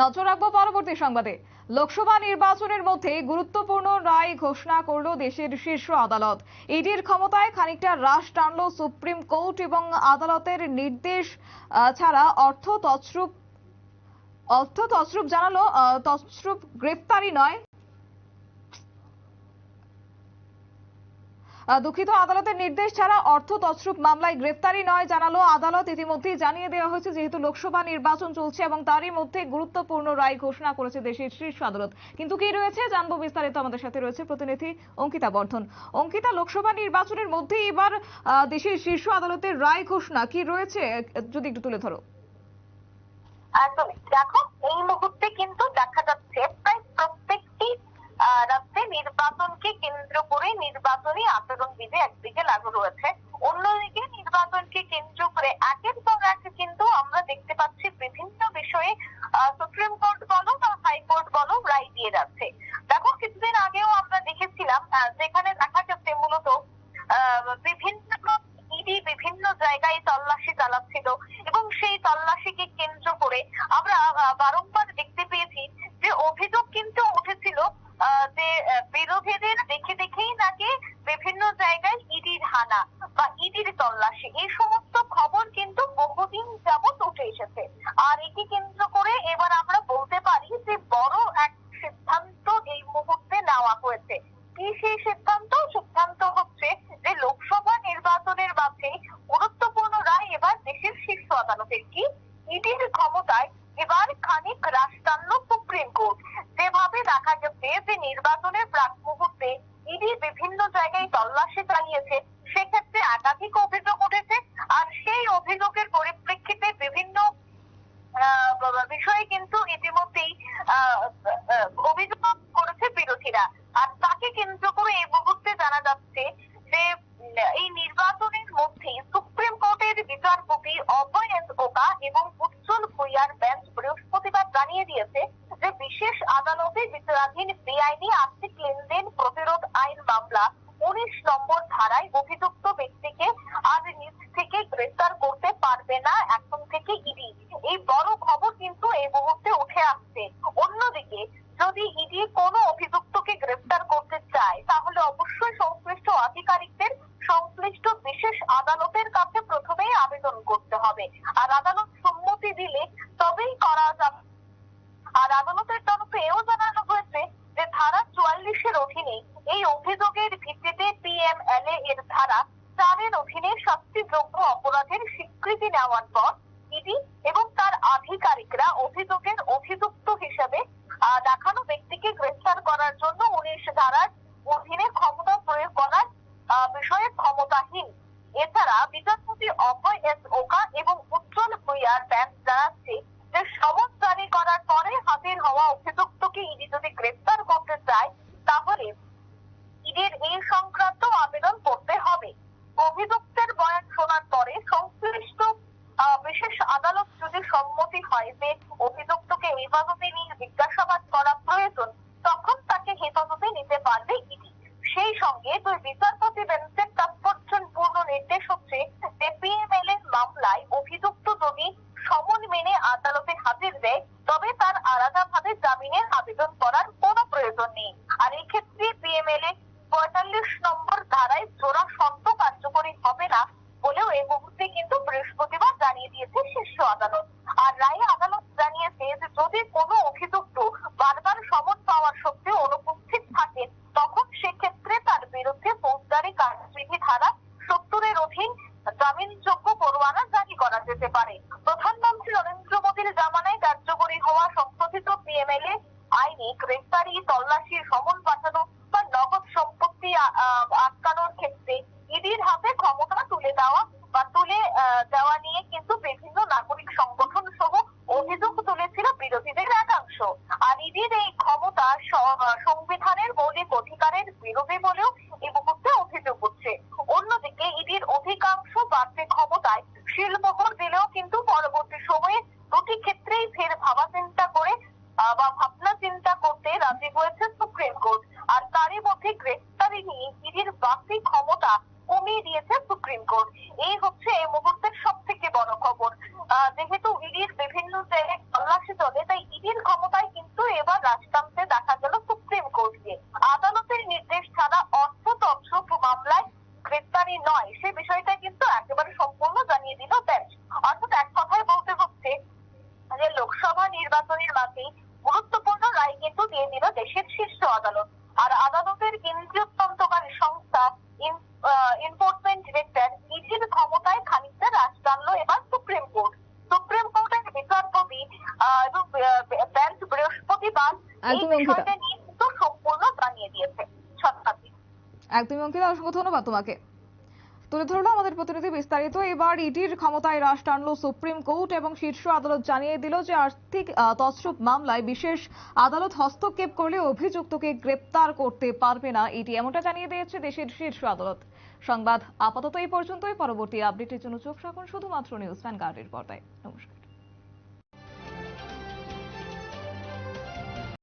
নজর রাখব পরবর্তী সংবাদে। লোকসভা নির্বাচনের মধ্যে গুরুত্বপূর্ণ রায় ঘোষণা করল দেশের শীর্ষ আদালত। ইডির ক্ষমতায় খানিকটা হ্রাস টানল সুপ্রিম কোর্ট এবং আদালতের নির্দেশ ছাড়া অর্থ তছরূপ অর্থ তছরূপ জানালো তছরূপ গ্রেফতারি নয়। দুঃখিত, আদালতের নির্দেশ ছাড়া অর্থ তছরূপ মামলায় গ্রেফতারি নয় জানালো আদালত। ইতিমধ্যেই জানিয়ে দেওয়া হয়েছে, যেহেতু লোকসভা নির্বাচন চলছে এবং তারই মধ্যে গুরুত্বপূর্ণ রায় ঘোষণা করেছে দেশের শীর্ষ আদালত। কিন্তু কি রয়েছে জানব, বিস্তারিত আমাদের সাথে রয়েছে প্রতিনিধি অঙ্কিতা বর্ধন। অঙ্কিতা, লোকসভা নির্বাচনের মধ্যে এবার দেশের শীর্ষ আদালতের রায় ঘোষণা কি রয়েছে? যদি একটু তুলে ধরো। একদমই। দেখো বিভিন্ন ইডি বিভিন্ন জায়গায় তল্লাশি চালাচ্ছিল এবং সেই তল্লাশিকে কেন্দ্র করে আমরা বারংবার দেখতে পেয়েছি যে অভিযোগ কিন্তু উঠেছিল আহ, যে আহ, বিরোধীদের দেখে দেখেই নাকি বিভিন্ন জায়গায় ইডির হানা বা ইডির তল্লাশি এই সমস্ত খবর কিন্তু বহুদিন যাবত উঠে এসেছে আর একে কেন্দ্র করে এবার আমরা বলতে পারি যে বড় এক সিদ্ধান্ত এই মুহূর্তে নেওয়া হয়েছে কি সেই সিদ্ধান্ত সিদ্ধান্ত হচ্ছে যে লোকসভা নির্বাচনের মাঝে গুরুত্বপূর্ণ রায় এবার দেশের আদালতের কি ইডির ক্ষমতায় এবার খানিক হ্রাস টানল সুপ্রিম কোর্ট। যেভাবে দেখা গেছে যে নির্বাচনের প্রাক মুহূর্তে ইডি বিভিন্ন জায়গায় তল্লাশি চালিয়েছে, সেক্ষেত্রে একাধিক অভিযোগ উঠেছে, আর সেই অভিযোগের পরিপ্রেক্ষিতে বিভিন্ন বিষয়ে কিন্তু ইতিমধ্যেই অভিযোগ করেছে বিরোধীরা। আর তাকে কেন্দ্র করে এই মুহূর্তে জানা যাচ্ছে যে, এই নির্বাচনের মধ্যে সুপ্রিম বিচারপতি অভয় এস ওকা এবং উজ্জ্বল ভুইয়ার বেঞ্চ বৃহস্পতিবার জানিয়ে দিয়েছে যে বিশেষ আদালতে বিচারাধীন বেআইনি আর্থিক লেনদেন প্রতিরোধ আইন মামলা উনিশ নম্বর ধারায় অভিযুক্ত ব্যক্তিকে আজ নিজ থেকে গ্রেফতার করতে পারবে না এখন থেকে ইডি। এই বড় খবর কিন্তু এই মুহূর্তে উঠে আসছে। অন্যদিকে, যদি ইডি কোনো অভিযুক্তকে গ্রেফতার করতে চায়, তাহলে অবশ্যই সংশ্লিষ্ট আধিকারিকদের সংশ্লিষ্ট বিশেষ আদালতের কাছে প্রথমেই আবেদন করতে হবে। আর আদালত সম্মতি দিলে তবেই করা যাবে। আর আদালতের তরফে এও জানানো হয়েছে যে ধারা চুয়াল্লিশের অধীনে এই অভিযোগের ভিত্তিতে পিএমএলএ এর ধারা চারের অধীনে শাস্তিযোগ্য অপরাধের স্বীকৃতি নেওয়ার পর ইডি এবং তার আধিকারিকরা অভিযোগের অভিযুক্ত হিসেবে আহ, দেখানো ব্যক্তিকে গ্রেফতার করার জন্য উনিশ ধারার অধীনে ক্ষমতা প্রয়োগ করার আহ, বিষয়ে ক্ষমতাহীন এছাড়া বিচারপতি অভয় এস ওকা এবং ভুইয়ার ব্যাংক জানাচ্ছে যে সমন জারি করার পরে হাজির হওয়া অভিযুক্তকে ইডি যদি গ্রেফতার করতে চায়, তাহলে ইডির এই সংক্রান্ত আবেদন করতে হবে। অভিযুক্তের বয়ান শোনার পরে সংশ্লিষ্ট বিশেষ আদালত যদি সম্মতি হয় যে অভিযুক্তকে হেফাজতে নিয়ে জিজ্ঞাসাবাদ করা প্রয়োজন, তখন তাকে হেফাজতে নিতে পারবে ইডি। সেই সঙ্গে দুই বিচারপতি বেঞ্চের তাৎপর্যপূর্ণ নির্দেশ হচ্ছে যে পিএমএল মামলায় অভিযুক্ত যদি সমন মেনে আদালতে হাজির দেয়, তবে তার আলাদাভাবে জামিনের আবেদন করার কোনো প্রয়োজন নেই। আর এই ক্ষেত্রে পিএমএল এ পঁয়তাল্লিশ নম্বর ধারায় জোড়া শর্ত কার্যকরী হবে না বলেও এই মুহূর্তে কিন্তু বৃহস্পতিবার জানিয়ে দিয়েছে শীর্ষ আদালত আর রায়ে আদালত জানিয়েছে যে যদি কোনো অভিযুক্ত বারবার সমন পাওয়ার সত্ত্বেও অনুপস্থিত থাকে তখন সেক্ষেত্রে তার বিরুদ্ধে ফৌজদারি কার্যবিধি ধারা সত্তরের অধীন জামিনযোগ্য পরোয়ানা জারি করা যেতে পারে। প্রধানমন্ত্রী নরেন্দ্র মোদীর জামানায় কার্যকরী হওয়া সংশোধিত পিএমএলএ আইনে গ্রেফতারি, তল্লাশি, সমন পাঠানো বা নগদ সম্পত্তি আটকানোর ক্ষেত্রে ইডির হাতে ক্ষমতা তুলে দেওয়া বা তুলে দেওয়া নিয়ে কিন্তু বিভিন্ন নাগরিক সংগঠন সহ অভিযোগ তুলেছিল বিরোধীদের একাংশ। আর ইডির এই ক্ষমতা সংবিধানের মৌলিক অধিকারের বিরোধী বলেও এই মুহূর্তে অভিযোগ উঠছে। অন্যদিকে ইডির অধিকাংশ বাড়তি ক্ষমতায় শিলমোহর দিলেও কিন্তু পরবর্তী সময়ে দুটি ক্ষেত্রেই ফের ভাবা চিন্তা করে বা ভাবনা চিন্তা করতে রাজি হয়েছে সুপ্রিম কোর্ট। আর তারই মধ্যে গ্রেফতারি নিয়ে ইডির বাড়তি ক্ষমতা কমিয়ে দিয়েছে সুপ্রিম কোর্ট। এই হচ্ছে এই মুহূর্তের সব থেকে বড় খবর। যেহেতু ইডির বিভিন্ন জায়গায় তল্লাশি চলে তাই ইডির ক্ষমতা লোকসভা নির্বাচনের মাঝেই গুরুত্বপূর্ণ দিয়ে দিল দেশের শীর্ষ আদালত। আর আদালতের কেন্দ্রীয় তদন্তকারী সংস্থা এনফোর্সমেন্ট ডিরেক্টর ইডির ক্ষমতায় খানিকটা হ্রাস টানলো এবার সুপ্রিম কোর্ট। সুপ্রিম কোর্টের বিচারপতি এবং বেঞ্চ বৃহস্পতিবার এই বিষয়টা নিয়ে কিন্তু সম্পূর্ণ জানিয়ে দিয়েছে একদমই অঙ্কিতা অসংখ্য ধন্যবাদ তোমাকে। তুলে ধরলো আমাদের প্রতিনিধি বিস্তারিত। এবার ইডির ক্ষমতায় হ্রাস টানলো সুপ্রিম কোর্ট এবং শীর্ষ আদালত জানিয়ে দিল যে আর্থিক তছরূপ মামলায় বিশেষ আদালত হস্তক্ষেপ করলে অভিযুক্তকে গ্রেপ্তার করতে পারবে না ইডি। এমনটা জানিয়ে দিয়েছে দেশের শীর্ষ আদালত। সংবাদ আপাতত এই পর্যন্তই। পরবর্তী আপডেটের জন্য চোখ রাখুন শুধুমাত্র নিউজ ভ্যানগার্ডের পর্দায়। নমস্কার।